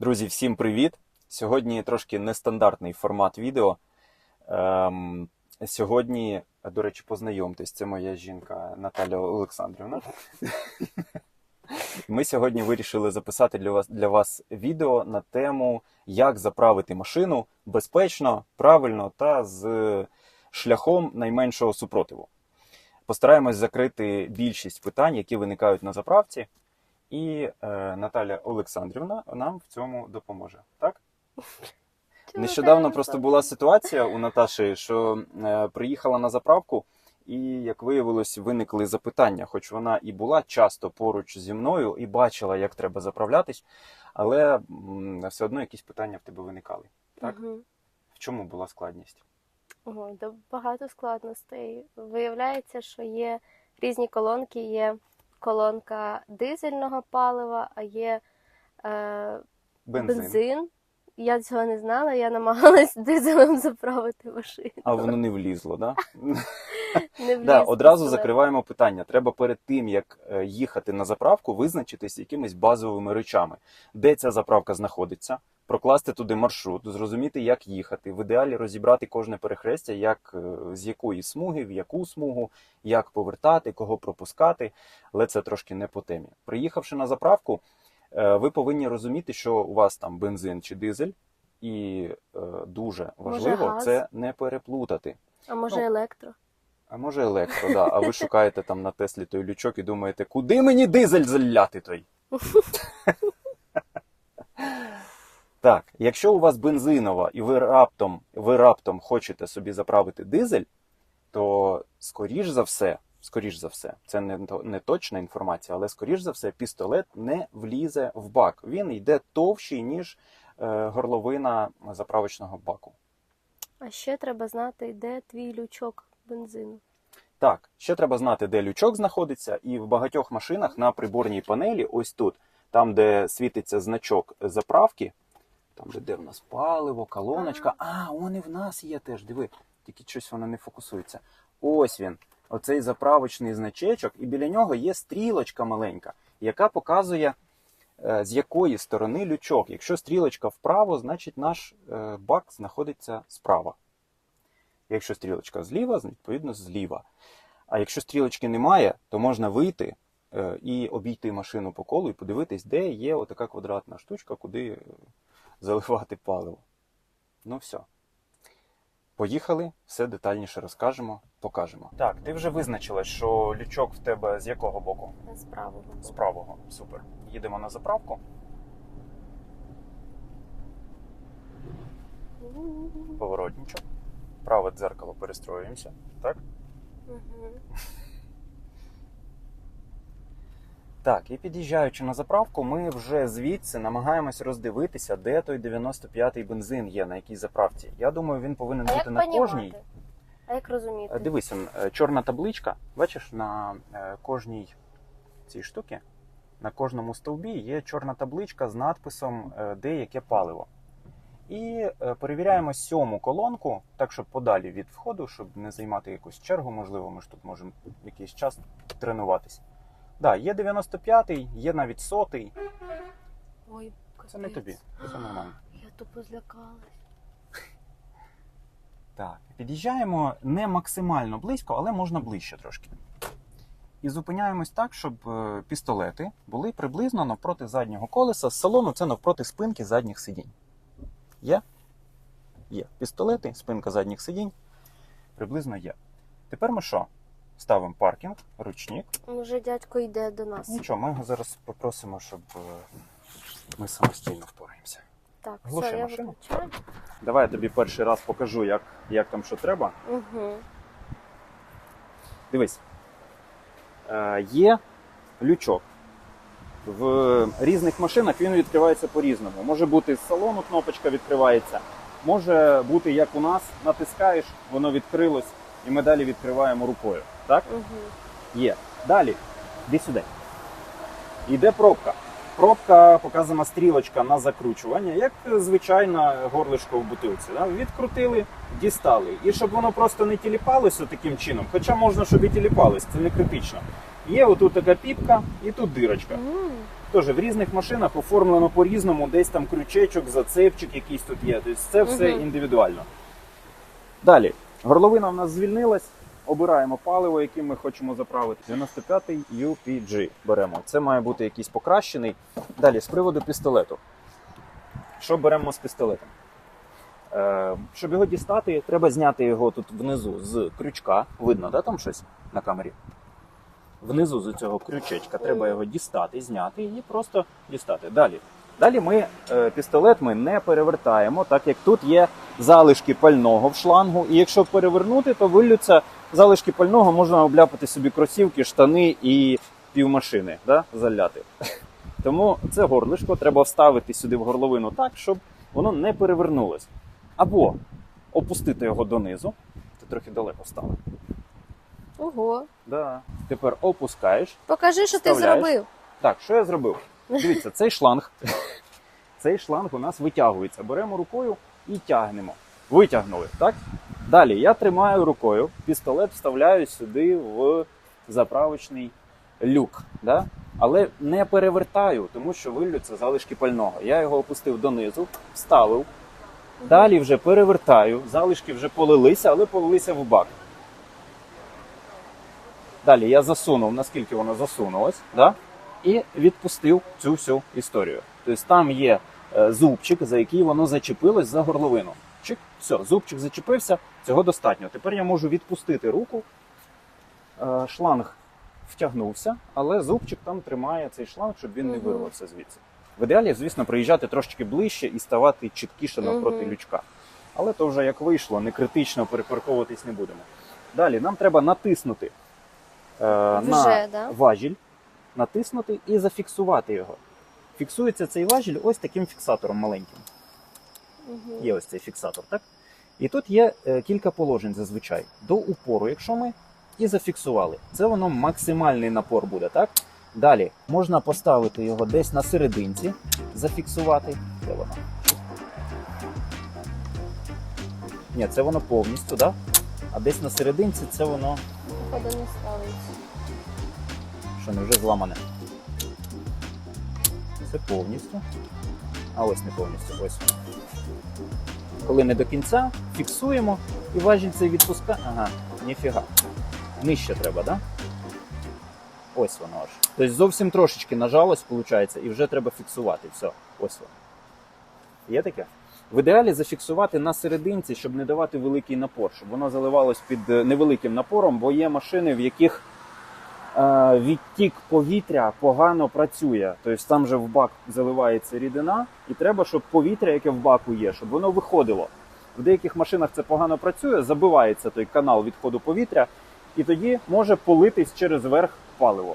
Друзі, всім привіт! Сьогодні трошки нестандартний формат відео. Ем, сьогодні, до речі, познайомтесь, це моя жінка Наталя Олександрівна. Ми сьогодні вирішили записати для вас, для вас відео на тему, як заправити машину безпечно, правильно та з шляхом найменшого супротиву. Постараємось закрити більшість питань, які виникають на заправці. І е, Наталя Олександрівна нам в цьому допоможе. Так? Нещодавно просто була ситуація у Наташі, що е, приїхала на заправку, і, як виявилось, виникли запитання, хоч вона і була часто поруч зі мною і бачила, як треба заправлятись, але м, все одно якісь питання в тебе виникали. Так? Угу. В чому була складність? Ого, да багато складностей. Виявляється, що є різні колонки. Є колонка дизельного палива, а є е, Бензин. бензин. Я цього не знала, я намагалась дизелем заправити машину. А воно не влізло. Да? Не Да, одразу закриваємо питання. Треба перед тим, як е, їхати на заправку, визначитись якимись базовими речами, де ця заправка знаходиться, прокласти туди маршрут, зрозуміти, як їхати. В ідеалі розібрати кожне перехрестя, як е, з якої смуги, в яку смугу, як повертати, кого пропускати. Але це трошки не по темі. Приїхавши на заправку, е, ви повинні розуміти, що у вас там бензин чи дизель, і е, дуже важливо це не переплутати. А може ну, електро? А може електро, да. А ви шукаєте там на Теслі той лючок і думаєте, куди мені дизель заляти той? Так, якщо у вас бензинова і ви раптом, ви раптом хочете собі заправити дизель, то скоріш за все, скоріш за все, це не, не точна інформація, але скоріш за все, пістолет не влізе в бак. Він йде товщий, ніж е, горловина заправочного баку. А ще треба знати, де твій лючок бензину. Так, ще треба знати, де лючок знаходиться, і в багатьох машинах на приборній панелі, ось тут, там, де світиться значок заправки, там, де, де в нас паливо, колоночка. А, он і в нас є теж, диви, тільки щось воно не фокусується. Ось він, оцей заправочний значечок, і біля нього є стрілочка маленька, яка показує, е, з якої сторони лючок. Якщо стрілочка вправо, значить наш е, бак знаходиться справа. Якщо стрілочка зліва, відповідно зліва. А якщо стрілочки немає, то можна вийти е, і обійти машину по колу і подивитись, де є отака квадратна штучка, куди заливати паливо. Ну все. Поїхали, все детальніше розкажемо, покажемо. Так, ти вже визначила, що лючок в тебе з якого боку? З правого. З правого. Супер. Їдемо на заправку. Поворотничок. Праве дзеркало перестроюємося. Так? Угу. Так, і під'їжджаючи на заправку, ми вже звідси намагаємось роздивитися, де той 95-й бензин є, на якій заправці. Я думаю, він повинен А як бути на кожній. А як розуміти? Е, Дивись, он, е, чорна табличка. Бачиш, на е, кожній цій штуці, на кожному стовбі є чорна табличка з надписом, де яке паливо. І перевіряємо сьому колонку, так щоб подалі від входу, щоб не займати якусь чергу, можливо, ми ж тут можемо якийсь час тренуватись. Да, є 95-й, є навіть сотий. Ой, Це не тобі, це нормально. Я тупо злякалась. Так, під'їжджаємо не максимально близько, але можна ближче трошки. І зупиняємось так, щоб е, пістолети були приблизно навпроти заднього колеса. З салону це навпроти спинки задніх сидінь. Є? Є. Пістолети, спинка задніх сидінь. Приблизно є. Тепер ми що? Ставимо паркінг, ручник. Може, дядько йде до нас. Нічого, ми його зараз попросимо, щоб е, ми самостійно впораємося. Так, Глуши все, я машину. виключаю. Давай я тобі перший раз покажу, як, як там що треба. Угу. Дивись, е, є лючок. В різних машинах він відкривається по-різному. Може бути з салону кнопочка відкривається, може бути як у нас, натискаєш, воно відкрилось, і ми далі відкриваємо рукою. Так? Угу. Є. Далі, іди сюди. Йде пробка. Пробка показана стрілочка на закручування, як звичайна горлишко в бутилці. Да? Відкрутили, дістали. І щоб воно просто не тіліпалося таким чином, хоча можна, щоб і тіліпалось, це не критично. Є отут така піпка і тут дирочка. М, теж в різних машинах оформлено по-різному, десь там крючечок, зацепчик якийсь тут є. Тобто це все Мгм. індивідуально. Далі, горловина у нас звільнилась. Обираємо паливо, яким ми хочемо заправити. 95-й UPG беремо. Це має бути якийсь покращений. Далі, з приводу пістолету. Що беремо з пістолетом? Е, щоб його дістати, треба зняти його тут внизу з крючка. Видно, да, там щось на камері? Внизу з цього крючечка треба його дістати, зняти і просто дістати. Далі. Далі ми е, пістолет ми не перевертаємо, так як тут є залишки пального в шлангу. І якщо перевернути, то вилються залишки пального, можна обляпати собі кросівки, штани і півмашини, да, заляти. Тому це горлишко треба вставити сюди в горловину так, щоб воно не перевернулось. Або опустити його донизу. Ти трохи далеко стало. Ого. Да. Тепер опускаєш. Покажи, що ти зробив. Так, що я зробив? Дивіться, цей шланг. Цей шланг у нас витягується. Беремо рукою і тягнемо. Витягнули, так? Далі я тримаю рукою, пістолет вставляю сюди в заправочний люк. Да? Але не перевертаю, тому що вилються залишки пального. Я його опустив донизу, вставив. Далі вже перевертаю, залишки вже полилися, але полилися в бак. Далі я засунув, наскільки воно засунулось, да? І відпустив цю всю історію. Тобто там є е, зубчик, за який воно зачепилось за горловину. Чик, все, зубчик зачепився, цього достатньо. Тепер я можу відпустити руку. Е, Шланг втягнувся, але зубчик там тримає цей шланг, щоб він не вирвався звідси. В ідеалі, звісно, приїжджати трошечки ближче і ставати чіткіше навпроти лючка. Але то вже як вийшло, не критично перепарковуватись не будемо. Далі нам треба натиснути е, на да? важіль, натиснути і зафіксувати його. Фіксується цей важіль ось таким фіксатором маленьким. Угу. Є ось цей фіксатор, так? І тут є е, кілька положень зазвичай. До упору, якщо ми і зафіксували. Це воно максимальний напор буде, так? Далі можна поставити його десь на серединці, зафіксувати. Де воно? Ні, це воно повністю, так? А десь на серединці це воно, Походу не ставиться. Що не вже зламане. Це повністю. А ось не повністю, ось. Коли не до кінця, фіксуємо і важіль цей відпускає. Ага, ніфіга. Нижче треба, да? Ось воно аж. Тобто зовсім трошечки нажалось, виходить, і вже треба фіксувати. Все, ось воно. Є таке? В ідеалі зафіксувати на серединці, щоб не давати великий напор, щоб воно заливалось під е, невеликим напором, бо є машини, в яких відтік повітря погано працює. Тобто там же в бак заливається рідина, і треба, щоб повітря, яке в баку є, щоб воно виходило. В деяких машинах це погано працює, забивається той канал відходу повітря, і тоді може политись через верх паливо.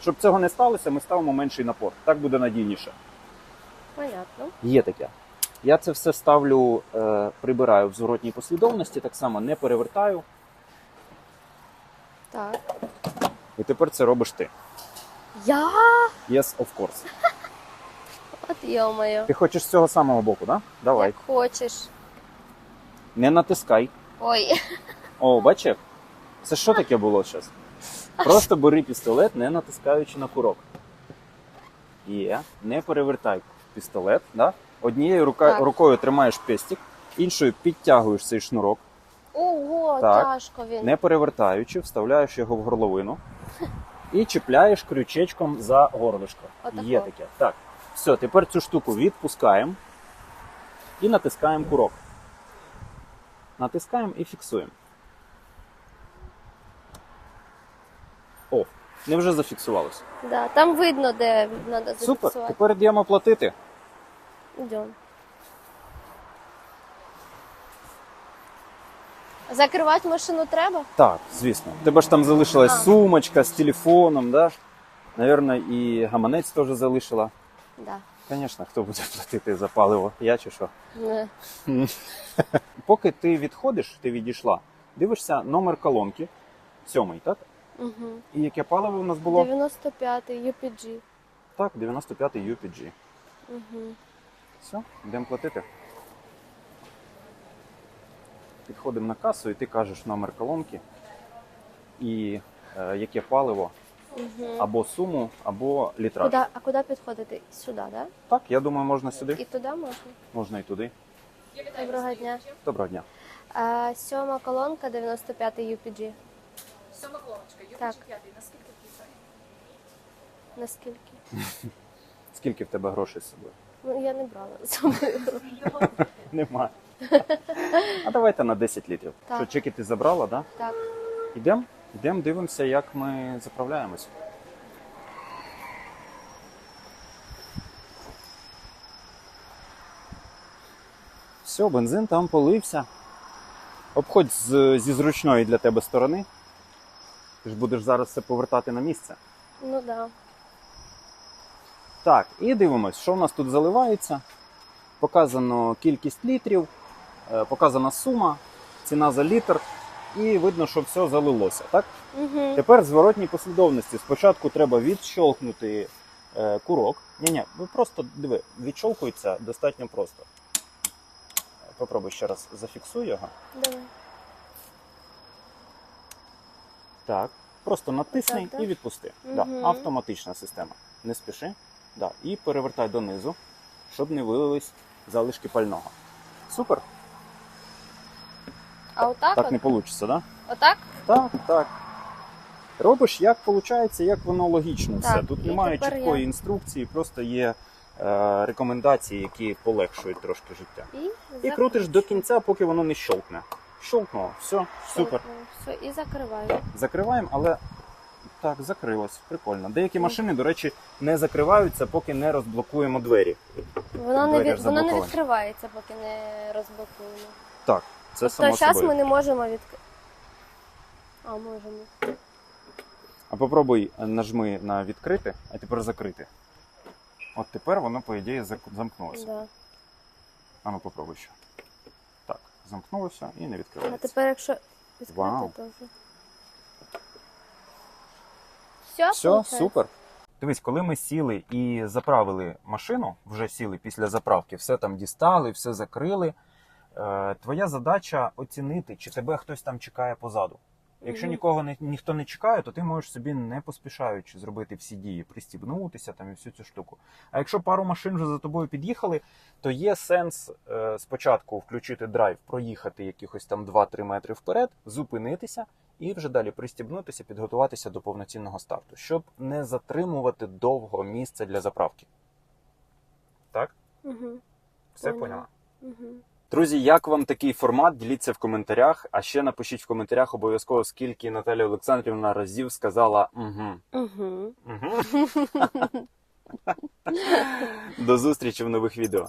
Щоб цього не сталося, ми ставимо менший напор. Так буде надійніше. Понятно. Є таке. Я це все ставлю, е, прибираю в зворотній послідовності, так само не перевертаю. Так. І тепер це робиш ти. Я? Yes, of course. От йо-моє. Ти хочеш з цього самого боку, да? Давай. Як хочеш. Не натискай. Ой. О, бачиш? Це що таке було зараз? Просто бери пістолет, не натискаючи на курок. Є. Не перевертай пістолет. Да? Однією рука, рукою тримаєш пестик, іншою підтягуєш цей шнурок, Ого, Так. тяжко він. не перевертаючи, вставляєш його в горловину і чіпляєш крючечком за горлишко. Отако. Є таке. Так. Все, тепер цю штуку відпускаємо і натискаємо курок. Натискаємо і фіксуємо. О, не вже зафіксувалося. Да, там видно, де треба Супер. зафіксувати. Тепер йдемо платити. Йдемо. Закривати машину треба? Так, звісно. Тебе ж там залишилась А. сумочка з телефоном, да? Навірно, і гаманець теж залишила. Да. Звісно, хто буде платити за паливо? Я чи що? Не. Поки ти відходиш, ти відійшла, дивишся номер колонки, сьомий, так? Угу. І яке паливо в нас було? 95-й UPG. Так, 95-й UPG. Угу. Все, йдемо платити. Підходимо на касу, і ти кажеш номер колонки і е, яке паливо Угу. або суму, або літраж. Куда, а куди підходити? Сюди, да? Так, я думаю, можна сюди, І туди можна. можна і туди. Доброго дня. Доброго дня. А, сьома колонка 95 UPG. Сьома колоночка, Так. юбочка п'ятий. Наскільки влізає? Наскільки? Скільки в тебе грошей з собою? Ну, я не брала з собою. Нема. А давайте на 10 літрів. Так. Що, чеки ти забрала, да? Так. Ідемо, ідемо, дивимося, як ми заправляємось. Все, бензин там полився. Обходь з, зі зручної для тебе сторони. Ти ж будеш зараз все повертати на місце. Ну так. Да. Так, і дивимось, що в нас тут заливається. Показано кількість літрів, показана сума, ціна за літр, і видно, що все залилося. Так? Угу. Тепер в зворотній послідовності. Спочатку треба відщолкнути е, курок. Ні, ні, ви просто диви, відщолкується достатньо просто. Попробуй ще раз зафіксуй його. Давай. Так. Просто натисни Так, так. і відпусти. Мгм. Да, автоматична система. Не спіши. Да. І перевертай донизу, щоб не вилились залишки пального. Супер. А отак? Так от? не вийде, да? Отак? Так, так. Робиш, як виходить, як воно логічно все. Так, Тут і немає чіткої я- інструкції, просто є е, рекомендації, які полегшують трошки життя. І, І крутиш до кінця, поки воно не щолкне. Щолкнуло, все, супер. Все, і закриваю. Закриваємо, але так, закрилось. Прикольно. Деякі машини, до речі, не закриваються, поки не розблокуємо двері. Воно не, від... ж воно не відкривається, поки не розблокуємо. Так, це Тобто само зараз собою. ми не можемо відкрити. А, можемо. А попробуй е, нажми на відкрити, а тепер закрити. От тепер воно, по ідеї, зак- замкнулося. Да. А ну попробуй ще. Так, замкнулося і не А відкривається. тепер, якщо відкрити, Вау. то вже. Все, Все, супер. Дивись, коли ми сіли і заправили машину, вже сіли після заправки, все там дістали, все закрили. Е, твоя задача оцінити, чи тебе хтось там чекає позаду. Якщо нікого не, ніхто не чекає, то ти можеш собі не поспішаючи зробити всі дії, пристібнутися там і всю цю штуку. А якщо пару машин вже за тобою під'їхали, то є сенс е, спочатку включити драйв, проїхати якихось там 2-3 метри вперед, зупинитися і вже далі пристібнутися, підготуватися до повноцінного старту, щоб не затримувати довго місце для заправки. Так? Угу. Все Поняла. поняла? Угу. Друзі, як вам такий формат? Діліться в коментарях. А ще напишіть в коментарях обов'язково, скільки Наталя Олександрівна разів сказала угу. Угу. Угу. До зустрічі в нових відео.